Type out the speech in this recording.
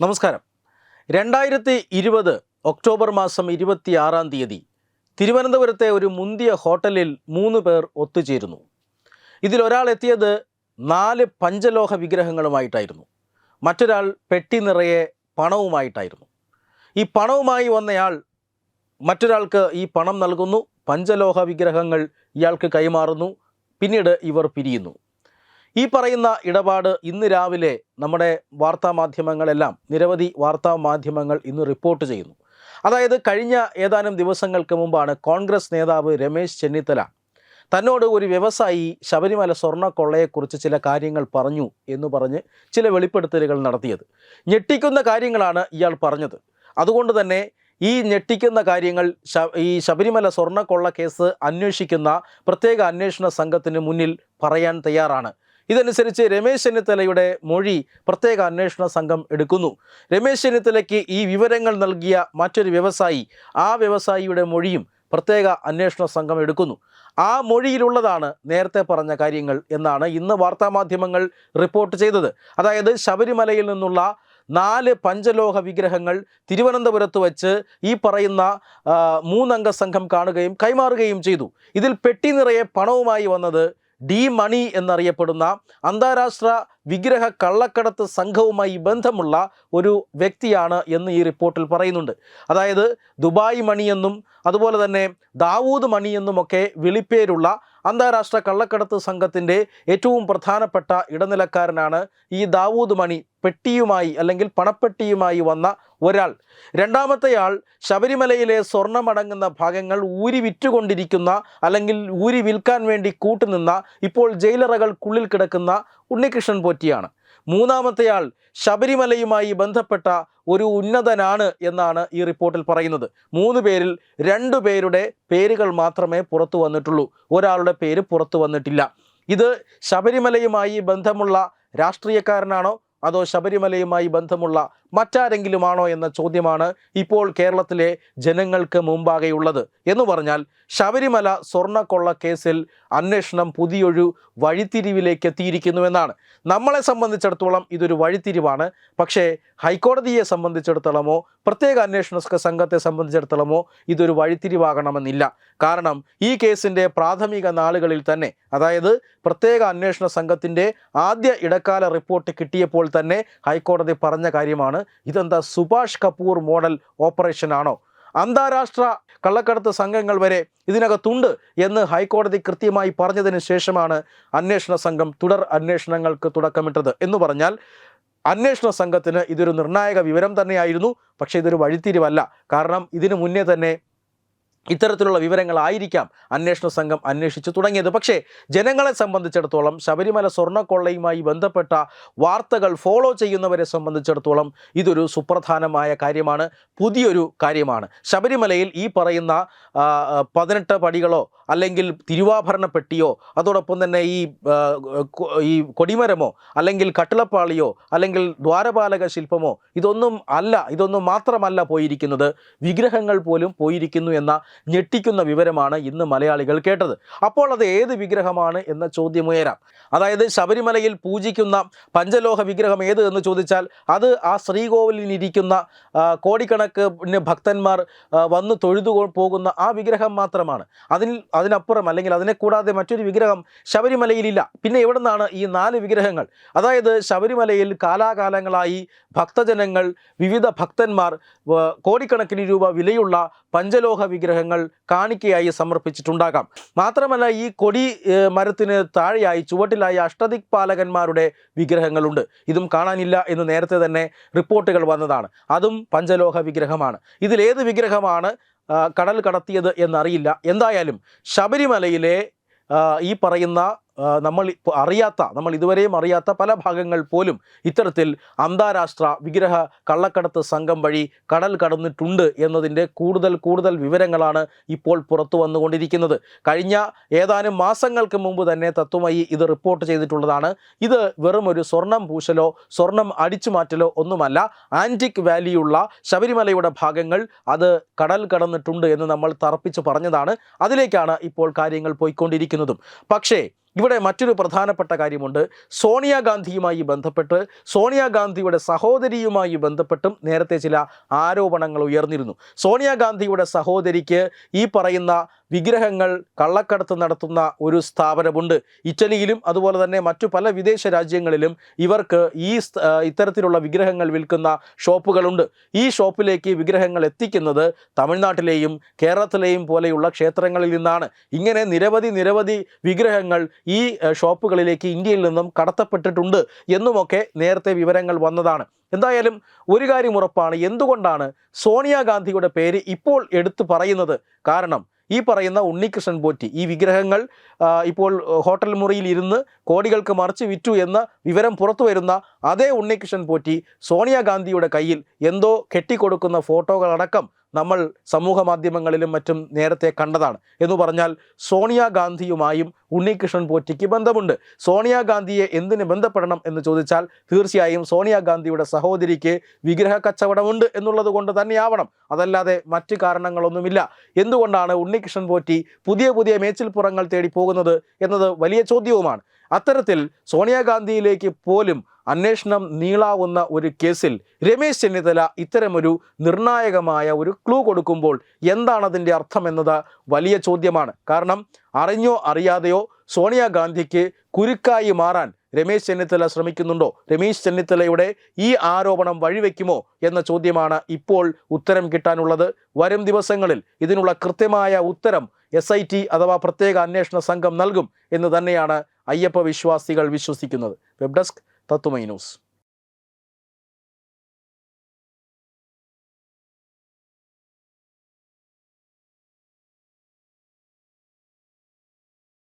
നമസ്കാരം. രണ്ടായിരത്തി ഇരുപത് ഒക്ടോബർ മാസം ഇരുപത്തിയാറാം തീയതി തിരുവനന്തപുരത്തെ ഒരു മുന്തിയ ഹോട്ടലിൽ മൂന്ന് പേർ ഒത്തുചേരുന്നു. ഇതിലൊരാൾ എത്തിയത് നാല് പഞ്ചലോഹ വിഗ്രഹങ്ങളുമായിട്ടായിരുന്നു. മറ്റൊരാൾ പെട്ടി നിറയെ പണവുമായിട്ടായിരുന്നു. ഈ പണവുമായി വന്നയാൾ മറ്റൊരാൾക്ക് ഈ പണം നൽകുന്നു. പഞ്ചലോഹ വിഗ്രഹങ്ങൾ ഇയാൾക്ക് കൈമാറുന്നു. പിന്നീട് ഇവർ പിരിയുന്നു. ഈ പറയുന്ന ഇടപാട് ഇന്ന് രാവിലെ നമ്മുടെ വാർത്താ മാധ്യമങ്ങളെല്ലാം നിരവധി വാർത്താ മാധ്യമങ്ങൾ ഇന്ന് റിപ്പോർട്ട് ചെയ്യുന്നു. അതായത് കഴിഞ്ഞ ഏതാനും ദിവസങ്ങൾക്ക് മുമ്പാണ് കോൺഗ്രസ് നേതാവ് രമേശ് ചെന്നിത്തല തന്നോട് ഒരു വ്യവസായി ശബരിമല സ്വർണക്കൊള്ളയെക്കുറിച്ച് ചില കാര്യങ്ങൾ പറഞ്ഞു എന്ന് പറഞ്ഞ് ചില വെളിപ്പെടുത്തലുകൾ നടത്തിയത്. ഞെട്ടിക്കുന്ന കാര്യങ്ങളാണ് ഇയാൾ പറഞ്ഞത്. അതുകൊണ്ട് തന്നെ ഈ ഞെട്ടിക്കുന്ന കാര്യങ്ങൾ ഈ ശബരിമല സ്വർണക്കൊള്ള കേസ് അന്വേഷിക്കുന്ന പ്രത്യേക അന്വേഷണ സംഘത്തിന് മുന്നിൽ പറയാൻ തയ്യാറാണ്. ഇതനുസരിച്ച് രമേശ് ചെന്നിത്തലയുടെ മൊഴി പ്രത്യേക അന്വേഷണ സംഘം എടുക്കുന്നു. രമേശ് ചെന്നിത്തലയ്ക്ക് ഈ വിവരങ്ങൾ നൽകിയ മറ്റൊരു വ്യവസായി ആ വ്യവസായിയുടെ മൊഴിയും പ്രത്യേക അന്വേഷണ സംഘം എടുക്കുന്നു. ആ മൊഴിയിലുള്ളതാണ് നേരത്തെ പറഞ്ഞ കാര്യങ്ങൾ എന്നാണ് ഇന്ന് വാർത്താമാധ്യമങ്ങൾ റിപ്പോർട്ട് ചെയ്തത്. അതായത് ശബരിമലയിൽ നിന്നുള്ള നാല് പഞ്ചലോഹ വിഗ്രഹങ്ങൾ തിരുവനന്തപുരത്ത് വച്ച് ഈ പറയുന്ന മൂന്നംഗ സംഘം കാണുകയും കൈമാറുകയും ചെയ്തു. ഇതിൽ പെട്ടി നിറയെ പണവുമായി വന്നത് ഡി മണി എന്നറിയപ്പെടുന്ന അന്താരാഷ്ട്ര വിഗ്രഹ കള്ളക്കടത്ത് സംഘവുമായി ബന്ധമുള്ള ഒരു വ്യക്തിയാണ് എന്ന് ഈ റിപ്പോർട്ടിൽ പറയുന്നുണ്ട്. അതായത് ദുബായ് മണിയെന്നും അതുപോലെ തന്നെ ദാവൂദ് മണിയെന്നുമൊക്കെ വിളിപ്പേരുള്ള അന്താരാഷ്ട്ര കള്ളക്കടത്ത് സംഘത്തിന്റെ ഏറ്റവും പ്രധാനപ്പെട്ട ഇടനിലക്കാരനാണ് ഈ ദാവൂദ് മണി പെട്ടിയുമായി അല്ലെങ്കിൽ പണപ്പെട്ടിയുമായി വന്ന ഒരാൾ. രണ്ടാമത്തെയാൾ ശബരിമലയിലെ സ്വർണമടങ്ങുന്ന ഭാഗങ്ങൾ ഊരി വിറ്റുകൊണ്ടിരിക്കുന്ന അല്ലെങ്കിൽ ഊരി വിൽക്കാൻ വേണ്ടി കൂട്ടുനിന്ന ഇപ്പോൾ ജയിലറകൾക്കുള്ളിൽ കിടക്കുന്ന ഉണ്ണികൃഷ്ണൻ പോറ്റിയാണ്. മൂന്നാമത്തെയാൾ ശബരിമലയുമായി ബന്ധപ്പെട്ട ഒരു ഉന്നതനാണ് എന്നാണ് ഈ റിപ്പോർട്ടിൽ പറയുന്നത്. മൂന്ന് പേരിൽ രണ്ടു പേരുടെ പേരുകൾ മാത്രമേ പുറത്തു വന്നിട്ടുള്ളൂ. ഒരാളുടെ പേര് പുറത്തു വന്നിട്ടില്ല. ഇത് ശബരിമലയുമായി ബന്ധമുള്ള രാഷ്ട്രീയക്കാരനാണോ? അതോ ശബരിമലയുമായി ബന്ധമുള്ള മറ്റാരെങ്കിലുമാണോ എന്ന ചോദ്യമാണ് ഇപ്പോൾ കേരളത്തിലെ ജനങ്ങൾക്ക് മുമ്പാകെയുള്ളത് എന്ന് പറഞ്ഞാൽ ശബരിമല സ്വർണക്കൊള്ള കേസിൽ അന്വേഷണം പുതിയൊരു വഴിത്തിരിവിലേക്ക് എത്തിയിരിക്കുന്നുവെന്നാണ് നമ്മളെ സംബന്ധിച്ചിടത്തോളം ഇതൊരു വഴിത്തിരിവാണ്. പക്ഷേ ഹൈക്കോടതിയെ സംബന്ധിച്ചിടത്തോളമോ പ്രത്യേക അന്വേഷണ സംഘത്തെ സംബന്ധിച്ചിടത്തോളമോ ഇതൊരു വഴിത്തിരിവാകണമെന്നില്ല. കാരണം ഈ കേസിന്റെ പ്രാഥമിക നാളുകളിൽ തന്നെ അതായത് പ്രത്യേക അന്വേഷണ സംഘത്തിന്റെ ആദ്യ ഇടക്കാല റിപ്പോർട്ട് കിട്ടിയപ്പോൾ തന്നെ ഹൈക്കോടതി പറഞ്ഞ കാര്യമാണ് ഇതെന്താ സുഭാഷ് കപൂർ മോഡൽ ഓപ്പറേഷൻ ആണോ അന്താരാഷ്ട്ര കള്ളക്കടത്ത് സംഘങ്ങൾ വരെ ഇതിനകത്തുണ്ട് എന്ന് ഹൈക്കോടതി കൃത്യമായി പറഞ്ഞതിന് ശേഷമാണ് അന്വേഷണ സംഘം തുടർ അന്വേഷണങ്ങൾക്ക് തുടക്കമിട്ടത്. എന്ന് പറഞ്ഞാൽ അന്വേഷണ സംഘത്തിന് ഇതൊരു നിർണായക വിവരം തന്നെയായിരുന്നു. പക്ഷേ ഇതൊരു വഴിത്തിരിവല്ല. കാരണം ഇതിനു മുന്നേ തന്നെ ഇത്തരത്തിലുള്ള വിവരങ്ങളായിരിക്കാം അന്വേഷണ സംഘം അന്വേഷിച്ചു തുടങ്ങിയത്. പക്ഷേ ജനങ്ങളെ സംബന്ധിച്ചിടത്തോളം ശബരിമല സ്വർണക്കൊള്ളയുമായി ബന്ധപ്പെട്ട വാർത്തകൾ ഫോളോ ചെയ്യുന്നവരെ സംബന്ധിച്ചിടത്തോളം ഇതൊരു സുപ്രധാനമായ കാര്യമാണ് പുതിയൊരു കാര്യമാണ്. ശബരിമലയിൽ ഈ പറയുന്ന പതിനെട്ട് പടികളോ അല്ലെങ്കിൽ തിരുവാഭരണ പെട്ടിയോ അതോടൊപ്പം തന്നെ ഈ ഈ കൊടിമരമോ അല്ലെങ്കിൽ കട്ടിളപ്പാളിയോ അല്ലെങ്കിൽ ദ്വാരപാലക ശില്പമോ ഇതൊന്നും അല്ല ഇതൊന്നും മാത്രമല്ല പോയിരിക്കുന്നത്. വിഗ്രഹങ്ങൾ പോലും പോയിരിക്കുന്നു എന്ന ഞെട്ടിക്കുന്ന വിവരമാണ് ഇന്ന് മലയാളികൾ കേട്ടത്. അപ്പോൾ അത് ഏത് വിഗ്രഹമാണ് എന്ന ചോദ്യം ഉയരാം. അതായത് ശബരിമലയിൽ പൂജിക്കുന്ന പഞ്ചലോഹ വിഗ്രഹം ഏത് എന്ന് ചോദിച്ചാൽ അത് ആ ശ്രീകോവിലിനിരിക്കുന്ന ഇരിക്കുന്ന കോടിക്കണക്കിന് ഭക്തന്മാർ വന്ന് തൊഴുതു പോകുന്ന ആ വിഗ്രഹം മാത്രമാണ്. അതിൽ അതിനപ്പുറം അല്ലെങ്കിൽ അതിനെ കൂടാതെ മറ്റൊരു വിഗ്രഹം ശബരിമലയിലില്ല. പിന്നെ എവിടെ നിന്നാണ് ഈ നാല് വിഗ്രഹങ്ങൾ? അതായത് ശബരിമലയിൽ കാലാകാലങ്ങളായി ഭക്തജനങ്ങൾ വിവിധ ഭക്തന്മാർ കോടിക്കണക്കിന് രൂപ വിലയുള്ള പഞ്ചലോഹ വിഗ്രഹങ്ങൾ കാണിക്കയായി സമർപ്പിച്ചിട്ടുണ്ടാകാം. മാത്രമല്ല ഈ കൊടി മരത്തിന് താഴെയായി ചുവട്ടിലായി അഷ്ടദിക്പാലകന്മാരുടെ വിഗ്രഹങ്ങളുണ്ട്. ഇതും കാണാനില്ല എന്ന് നേരത്തെ തന്നെ റിപ്പോർട്ടുകൾ വന്നതാണ്. അതും പഞ്ചലോഹ വിഗ്രഹമാണ്. ഇതിലേത് വിഗ്രഹമാണ്? കടൽ കടത്തിയത് എന്നറിയില്ല. എന്തായാലും ശബരിമലയിലെ ഈ പറയുന്ന നമ്മൾ അറിയാത്ത നമ്മൾ ഇതുവരെയും അറിയാത്ത പല ഭാഗങ്ങൾ പോലും ഇത്തരത്തിൽ അന്താരാഷ്ട്ര വിഗ്രഹ കള്ളക്കടത്ത് സംഘം വഴി കടൽ കടന്നിട്ടുണ്ട് എന്നതിന്റെ കൂടുതൽ കൂടുതൽ വിവരങ്ങളാണ് ഇപ്പോൾ പുറത്തു വന്നുകൊണ്ടിരിക്കുന്നത്. കഴിഞ്ഞ ഏതാനും മാസങ്ങൾക്ക് മുമ്പ് തന്നെ തത്വമായി ഇത് റിപ്പോർട്ട് ചെയ്തിട്ടുള്ളതാണ്. ഇത് വെറും ഒരു സ്വർണം പൂശലോ സ്വർണം അടിച്ചു മാറ്റലോ ഒന്നുമല്ല ആന്റിക് വാലിയുള്ള ശബരിമലയുടെ ഭാഗങ്ങൾ അത് കടൽ കടന്നിട്ടുണ്ട് എന്ന് നമ്മൾ തറപ്പിച്ച് പറഞ്ഞതാണ്. അതിലേക്കാണ് ഇപ്പോൾ കാര്യങ്ങൾ പോയിക്കൊണ്ടിരിക്കുന്നതും. പക്ഷേ ഇവിടെ മറ്റൊരു പ്രധാനപ്പെട്ട കാര്യമുണ്ട്. സോണിയാഗാന്ധിയുമായി ബന്ധപ്പെട്ട് സോണിയാഗാന്ധിയുടെ സഹോദരിയുമായി ബന്ധപ്പെട്ടും നേരത്തെ ചില ആരോപണങ്ങൾ ഉയർന്നിരുന്നു. സോണിയാഗാന്ധിയുടെ സഹോദരിക്ക് ഈ പറയുന്ന വിഗ്രഹങ്ങൾ കള്ളക്കടത്ത് നടത്തുന്ന ഒരു സ്ഥാപനമുണ്ട്. ഇറ്റലിയിലും അതുപോലെ തന്നെ മറ്റു പല വിദേശ രാജ്യങ്ങളിലും ഇവർക്ക് ഈ ഇത്തരത്തിലുള്ള വിഗ്രഹങ്ങൾ വിൽക്കുന്ന ഷോപ്പുകളുണ്ട്. ഈ ഷോപ്പിലേക്ക് വിഗ്രഹങ്ങൾ എത്തിക്കുന്നത് തമിഴ്നാട്ടിലെയും കേരളത്തിലെയും പോലെയുള്ള ക്ഷേത്രങ്ങളിൽ നിന്നാണ്. ഇങ്ങനെ നിരവധി നിരവധി വിഗ്രഹങ്ങൾ ഈ ഷോപ്പുകളിലേക്ക് ഇന്ത്യയിൽ നിന്നും കടത്തപ്പെട്ടിട്ടുണ്ട് എന്നുമൊക്കെ നേരത്തെ വിവരങ്ങൾ വന്നതാണ്. എന്തായാലും ഒരു കാര്യം ഉറപ്പാണ്. എന്തുകൊണ്ടാണ് സോണിയാഗാന്ധിയുടെ പേര് ഇപ്പോൾ എടുത്തു പറയുന്നത്? കാരണം ഈ പറയുന്ന ഉണ്ണികൃഷ്ണൻ പോറ്റി ഈ വിഗ്രഹങ്ങൾ ഇപ്പോൾ ഹോട്ടൽ മുറിയിൽ ഇരുന്ന് കോടികൾക്ക് മറിച്ച് വിറ്റു എന്ന വിവരം പുറത്തു വരുന്ന അതേ ഉണ്ണികൃഷ്ണൻ പോറ്റി സോണിയാഗാന്ധിയുടെ കയ്യിൽ എന്തോ കെട്ടിക്കൊടുക്കുന്ന ഫോട്ടോകളടക്കം നമ്മൾ സമൂഹ മാധ്യമങ്ങളിലും മറ്റും നേരത്തെ കണ്ടതാണ്. എന്ന് പറഞ്ഞാൽ സോണിയാഗാന്ധിയുമായും ഉണ്ണികൃഷ്ണൻ പോറ്റിക്ക് ബന്ധമുണ്ട്. സോണിയാഗാന്ധിയെ എന്തിന് ബന്ധപ്പെടണം എന്ന് ചോദിച്ചാൽ തീർച്ചയായും സോണിയാഗാന്ധിയുടെ സഹോദരിക്ക് വിഗ്രഹ കച്ചവടമുണ്ട് എന്നുള്ളത് കൊണ്ട് തന്നെയാവണം. അതല്ലാതെ മറ്റ് കാരണങ്ങളൊന്നുമില്ല. എന്തുകൊണ്ടാണ് ഉണ്ണികൃഷ്ണൻ പോറ്റി പുതിയ പുതിയ മേച്ചിൽപ്പുറങ്ങൾ തേടി പോകുന്നത് എന്നത് വലിയ ചോദ്യവുമാണ്. അത്തരത്തിൽ സോണിയാഗാന്ധിയിലേക്ക് പോലും അന്വേഷണം നീളാവുന്ന ഒരു കേസിൽ രമേശ് ചെന്നിത്തല ഇത്തരമൊരു നിർണായകമായ ഒരു ക്ലൂ കൊടുക്കുമ്പോൾ എന്താണതിന്റെ അർത്ഥമെന്നത് വലിയ ചോദ്യമാണ്. കാരണം അറിഞ്ഞോ അറിയാതെയോ സോണിയാഗാന്ധിക്ക് കുരുക്കായി മാറാൻ രമേശ് ചെന്നിത്തല ശ്രമിക്കുന്നുണ്ടോ? രമേശ് ചെന്നിത്തലയുടെ ഈ ആരോപണം വഴിവെക്കുമോ എന്ന ചോദ്യമാണ് ഇപ്പോൾ ഉത്തരം കിട്ടാനുള്ളത്. വരും ദിവസങ്ങളിൽ ഇതിനുള്ള കൃത്യമായ ഉത്തരം എസ് അഥവാ പ്രത്യേക അന്വേഷണ സംഘം നൽകും എന്ന് തന്നെയാണ് അയ്യപ്പ വിശ്വാസികൾ വിശ്വസിക്കുന്നത്. വെബ് ഡെസ്ക് തത്തുമൈ ന്യൂസ്.